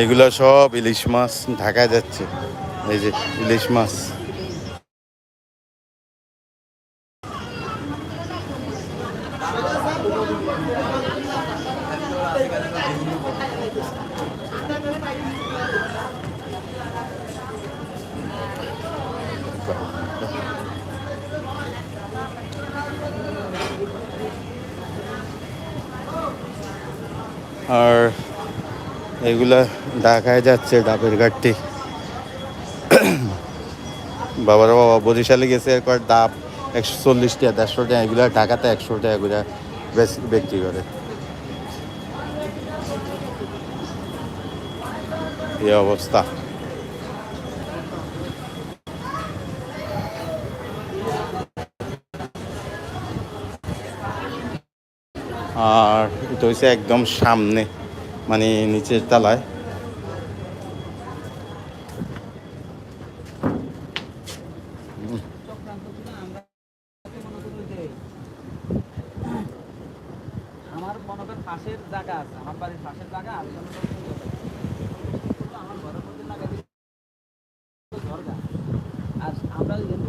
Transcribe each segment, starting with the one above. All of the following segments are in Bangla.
এগুলো সব ইলিশ মাছ ঢাকায় যাচ্ছে। এই যে ইলিশ মাছ। আর এগুলা ঢাকায় যাচ্ছে ডাবের ঘাটটি বাবার বাবা, বরিশালে গেছে এরপর ডাব একশো চল্লিশ টাকা দেড়শো টাকা এগুলা ঢাকাতে একশো টাকা বেশ- বিক্রি করে। এই অবস্থা। আর এটা হচ্ছে একদম সামনে মানে নিচের তলায় আমার মনে ফাঁসের জায়গা আছে, আমার বাড়ির পাশের জায়গা। কিন্তু আমার ঘরের আর আমরা যেহেতু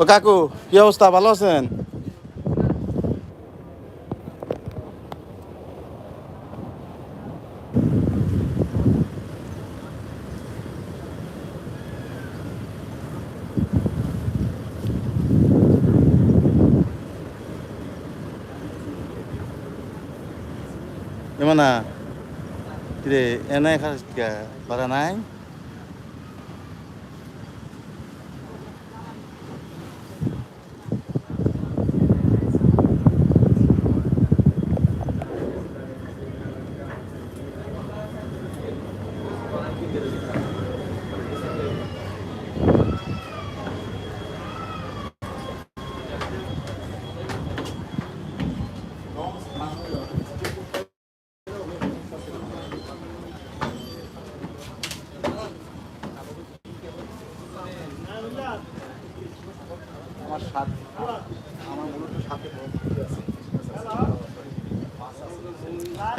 ও কাকু, কি অবস্থা? ভালো আছেন? এমনা কিরে এনে খাস পারা নাই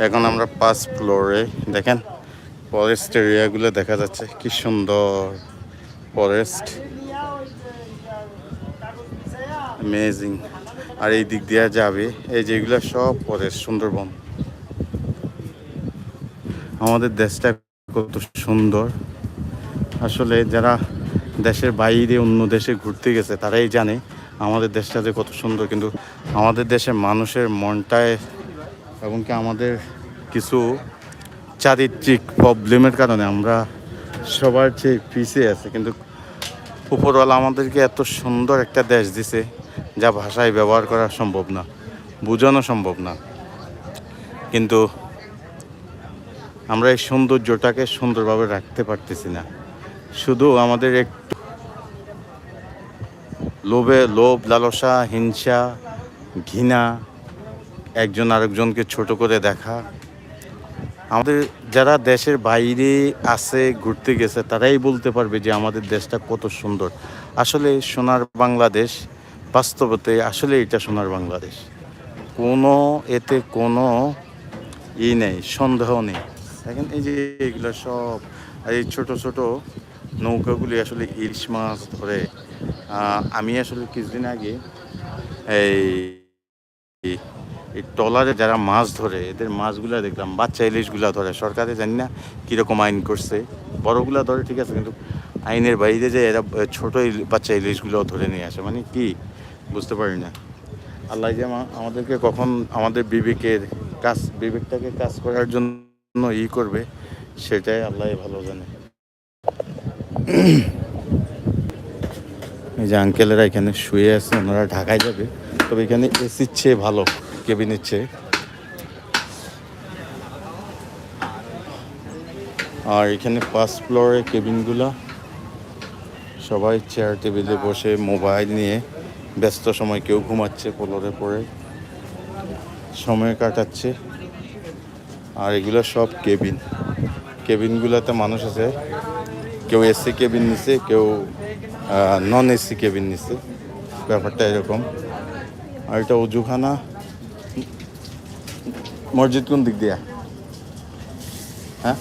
এখন আমরা পাঁচ ফ্লোরে দেখেন ফরেস্ট এরিয়াগুলো দেখা যাচ্ছে, কি সুন্দর ফরেস্ট অ্যামেজিং আর এই দিক দিয়ে যাবে, এই যেগুলো সব ফরেস্ট সুন্দরবন। আমাদের দেশটা কত সুন্দর। আসলে যারা দেশের বাইরে অন্য দেশে ঘুরতে গেছে, তারাই জানে আমাদের দেশটা যে কত সুন্দর, কিন্তু আমাদের দেশের মানুষের মনটায় এবং কি আমাদের কিছু চারিত্রিক প্রবলেমের কারণে আমরা সবার চেয়ে পিছিয়ে আছে। কিন্তু উপরওয়ালা আমাদেরকে এত সুন্দর একটা দেশ দিছে, যা ভাষায় ব্যবহার করা সম্ভব না, বোঝানো সম্ভব না। কিন্তু আমরা এই সৌন্দর্যটাকে সুন্দরভাবে রাখতে পারতেছি না। শুধু আমাদের একটু লোভে লোভ, লালসা, হিংসা, ঘৃণা, একজন আরেকজনকে ছোট করে দেখা আমাদের যারা দেশের বাইরে আছে, ঘুরতে গেছে, তারাই বলতে পারবে যে আমাদের দেশটা কত সুন্দর। আসলে সোনার বাংলাদেশ, বাস্তবতে আসলে এটা সোনার বাংলাদেশ। কোনো এতে কোনো ই নেই, সন্দেহ নেই। দেখেন এই যে এগুলো সব এই ছোট ছোট নৌকাগুলি আসলে ইলিশ মাছ ধরে। আমি আসলে কিছুদিন আগে এই এই ট্রলারে যারা মাছ ধরে, এদের মাছগুলা দেখলাম, বাচ্চা ইলিশগুলা ধরে। সরকারে জানি না কীরকম আইন করছে। বড়গুলা ধরে ঠিক আছে, কিন্তু আইনের বাইরে যে এরা ছোটো বাচ্চা ইলিশগুলো ধরে নিয়ে আসে মানে কি? বুঝতে পারি না। আল্লাহ যে আমা- আমাদেরকে কখন আমাদের বিবেকের কাজ, বিবেকটাকে কাজ করার জন্য ই করবে, সেটাই আল্লাহ ভালো জানে। এই যে আঙ্কেলেরা এখানে শুয়ে আছে, ওনারা ঢাকায় যাবে, তবে এখানে এসির চেয়ে ভালো। কেবিনের নিচ্ছে? আর এখানে ফার্স্ট ফ্লোরে কেবিনগুলো সবাই চেয়ার টেবিলে বসে মোবাইল নিয়ে ব্যস্ত সময় কেউ ঘুমাচ্ছে ফ্লোরে পড়ে। সময় কাটাচ্ছে। আর এগুলো সব কেবিন কেবিনগুলোতে মানুষ আছে। কেউ এসি কেবিন নিছে, কেউ নন এসি কেবিন নিছে। ব্যাপারটা এরকম। আর এটা অজুখানা। মসজিদ কোন দিক দিয়া? হ্যাঁ?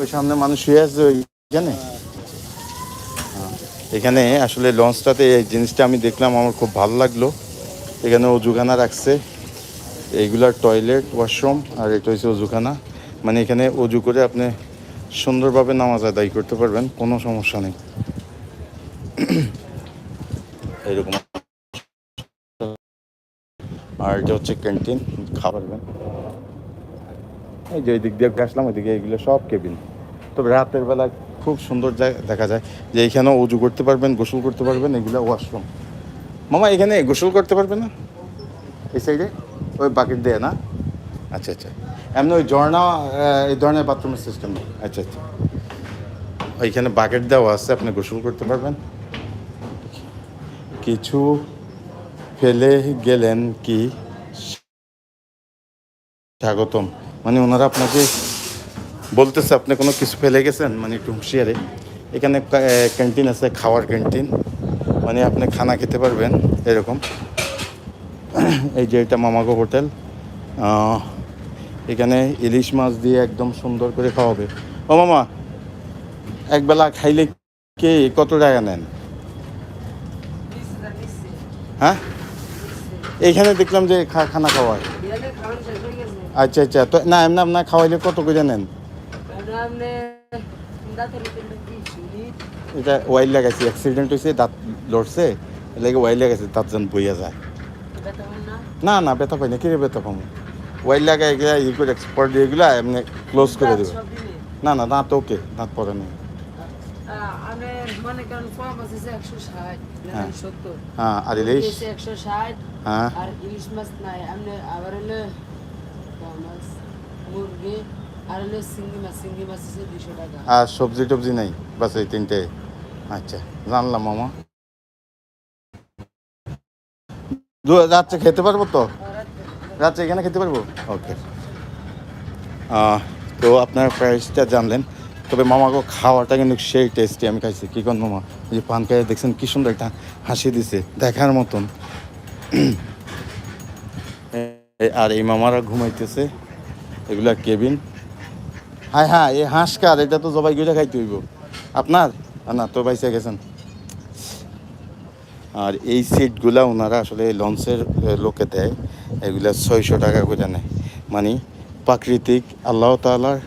ওই সামনে মানুষ শুয়ে আছে ওইখানে হ্যাঁ। এখানে আসলে লঞ্চটাতে এই জিনিসটা আমি দেখলাম, আমার খুব ভালো লাগল। এখানে অজুখানা রাখছে। এইগুলার টয়লেট, ওয়াশরুম, আর এটা হচ্ছে অজুখানা। মানে এখানে অজু করে আপনি সুন্দরভাবে নামাজ আদায় করতে পারবেন, কোনো সমস্যা নেই। এরকম আর এটা হচ্ছে ক্যান্টিন খাবার পারবেন এই যে ওই দিক দিয়ে আসলাম ওইদিকে এগুলো সব কেবিন তবে রাতের বেলা খুব সুন্দর জায়গা দেখা যায়, যে এইখানেও উজু করতে পারবেন, গোসল করতে পারবেন, এগুলো ওয়াশরুম মামা, এখানে গোসল করতে পারবে না? এই সাইডে ওই বাকেট দেয়, না? আচ্ছা আচ্ছা। এমনি ওই ঝর্ণা এই ধরনের বাথরুমের সিস্টেম আচ্ছা আচ্ছা। ওইখানে বাকেট দেওয়া আছে, আপনি গোসল করতে পারবেন। কিছু ফেলে গেলেন কি? স্বাগতম। মানে ওনারা আপনাকে বলতেছে, আপনি কোনো কিছু ফেলে গেছেন? মানে একটু হুঁশিয়ারে। এখানে ক্যান্টিন আছে, খাওয়ার ক্যান্টিন। মানে আপনি খানা খেতে পারবেন, এরকম। এই যে এটা মামাগো হোটেল। এখানে ইলিশ মাছ দিয়ে একদম সুন্দর করে খাওয়াবে। ও মামা একবেলা খাইলে কে কত টাকা নেন? হ্যাঁ? এইখানে দেখলাম যে খানা খাওয়ায় আচ্ছা আচ্ছা। তো না, এমনি আপনার খাওয়াইলে কত করে নেন এটা ওয়াইল লাগাইছে অ্যাক্সিডেন্ট হয়েছে দাঁত লড়ছে এলাকে ওয়াইল লাগাইছে, দাঁত যেন বইয়া যায়। না না, ব্যথা পাই না, কিরে ব্যথা পাবো ওয়াইল লাগাই এগুলা ই করে এক্সপার্ট দিয়ে এগুলা এমনি ক্লোজ করে দেবে। না না, দাঁত ওকে দাঁত পরে নেই। মনে করেন কম আছে একশো ষাট। সত্তর। আর ইলিশ? একশো ষাট হ্যাঁ। আর ইলিশ মাছ নাই। আপনি আবার হলো মাছ মুরগি আর হলো চিংড়ি মাছ। চিংড়ি মাছ আছে দুশো টাকা। আর সবজি টবজি নেই? বাস এই তিনটে। আচ্ছা জানলাম মামা। রাত্রে খেতে পারব তো? রাত্রে এখানে খেতে পারব? ওকে। তো আপনার প্রাইসটা জানলেন। তবে মামাকে খাওয়াটা কিন্তু সেই টেস্টি আমি খাইছি। কী কোন মামা? যে পান খাইয়ে দেখছেন কি সুন্দর একটা হাসি দিছে, দেখার মতন। আর এই মামারা ঘুমাইতেছে, এগুলা কেবিন। হ্যাঁ হ্যাঁ এই হাঁস কার? এটা তো জবাই করে খাইতে হইব। আপনার? না, তো বাইসে গেছেন। আর এই সিটগুলা ওনারা আসলে লঞ্চের লোকে দেয়। এগুলা ছয়শো টাকা করে নেয়। মানে প্রাকৃতিক, আল্লাহ তালার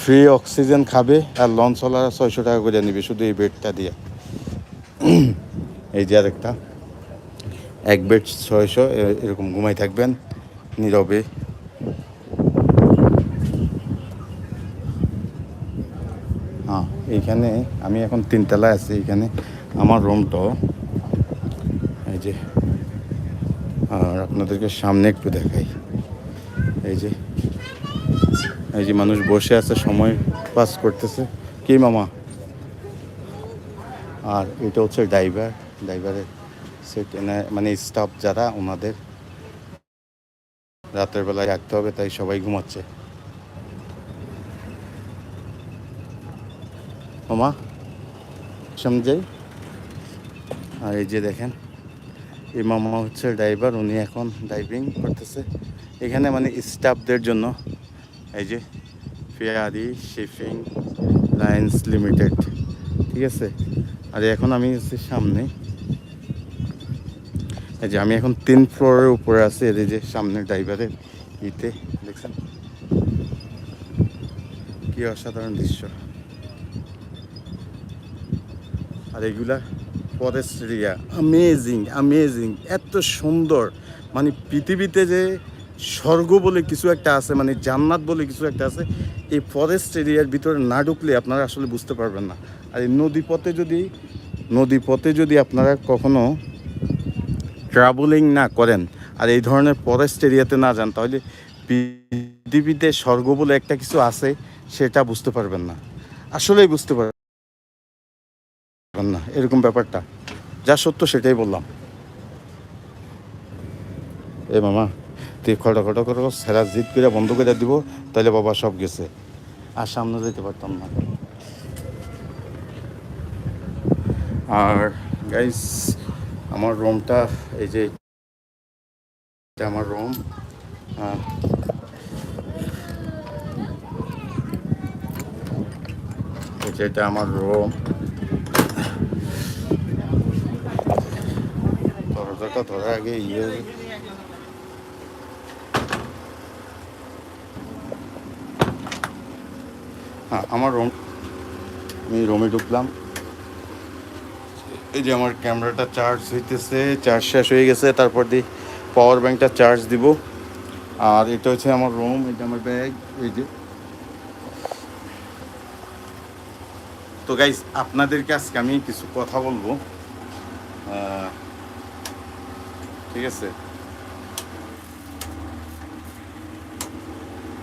ফ্রি অক্সিজেন খাবে আর লঞ্চওয়ালারা ছয়শো টাকা করে নিবে শুধু এই বেডটা দিয়ে। এই যে আরেকটা। এক বেড ছয়শো এরকম ঘুমাই থাকবেন, নীরবে। হ্যাঁ এইখানে আমি এখন তিনতলায় আছি এখানে আমার রুমটা এই যে, আর আপনাদেরকে সামনে একটু দেখাই। এই যে এই যে মানুষ বসে আছে, সময় পাস করতেছে। কি মামা? আর এটা হচ্ছে ড্রাইভার ড্রাইভারের সেট মানে স্টাফ যারা, ওনাদের রাতের বেলায় রাখতে হবে, তাই সবাই ঘুমাচ্ছে। মামা সমঝাই আর এই যে দেখেন, এই মামা হচ্ছে ড্রাইভার উনি এখন ড্রাইভিং করতেছে। এখানে মানে স্টাফদের জন্য এই যে ফেয়ারি শিপিং লাইন্স লিমিটেড, ঠিক আছে? আর এখন আমি হচ্ছে সামনে, এই যে আমি এখন তিন ফ্লোরের উপরে আছি, এই যে সামনে ড্রাইভারের ইতে, দেখছেন? কি অসাধারণ দৃশ্য। আর এগুলা ফরেস্ট এরিয়া আমেজিং আমেজিং এত সুন্দর। মানে পৃথিবীতে যে স্বর্গ বলে কিছু একটা আছে মানে জান্নাত বলে কিছু একটা আছে, এই ফরেস্ট এরিয়ার ভিতরে না ঢুকলে আপনারা আসলে বুঝতে পারবেন না। আর এই নদী পথে যদি নদী পথে যদি আপনারা কখনো ট্রাভেলিং না করেন, আর এই ধরনের ফরেস্ট এরিয়াতে না যান, তাহলে পৃথিবীতে স্বর্গ বলে একটা কিছু আছে, সেটা বুঝতে পারবেন না। আসলেই বুঝতে পারবেন না, এরকম ব্যাপারটা। যা সত্য সেটাই বললাম। এ মামা। খটো খটো করে সেরা জিত করে বন্ধ করে দিব তাহলে বাবা সব গেছে। আর সামনে যেতে পারতাম না। আর গাইস আমার রুমটা এই যে এটা আমার রুম। এটা আমার রুম। দরজাটা ধরা আগে ইয়ে। হ্যাঁ আমার রুম আমি রুমে ঢুকলাম। এই যে আমার ক্যামেরাটা চার্জ হইতেছে চার্জ শেষ হয়ে গেছে, তারপর দিয়ে পাওয়ার ব্যাংকটা চার্জ দিব। আর এটা হচ্ছে আমার রুম এটা আমার ব্যাগ এই যে। তো গাইজ আপনাদেরকে আজকে আমি কিছু কথা বলব। ঠিক আছে?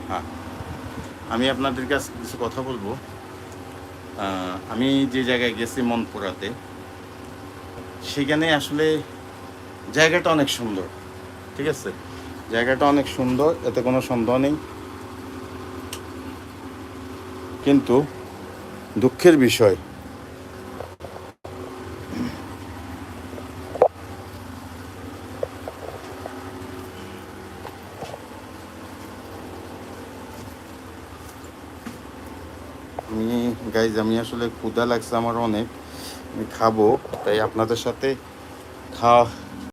হ্যাঁ। আমি আপনাদের কাছে কিছু কথা বলব। আমি যে জায়গায় গেছি মনপুরাতে, সেখানে আসলে জায়গাটা অনেক সুন্দর, ঠিক আছে? জায়গাটা অনেক সুন্দর, এতে কোনো সন্দেহ নেই। কিন্তু দুঃখের বিষয় আমি গাইজ আমি আসলে ক্ষুধা লাগছে আমার অনেক। আমি খাব তাই আপনাদের সাথে খাওয়া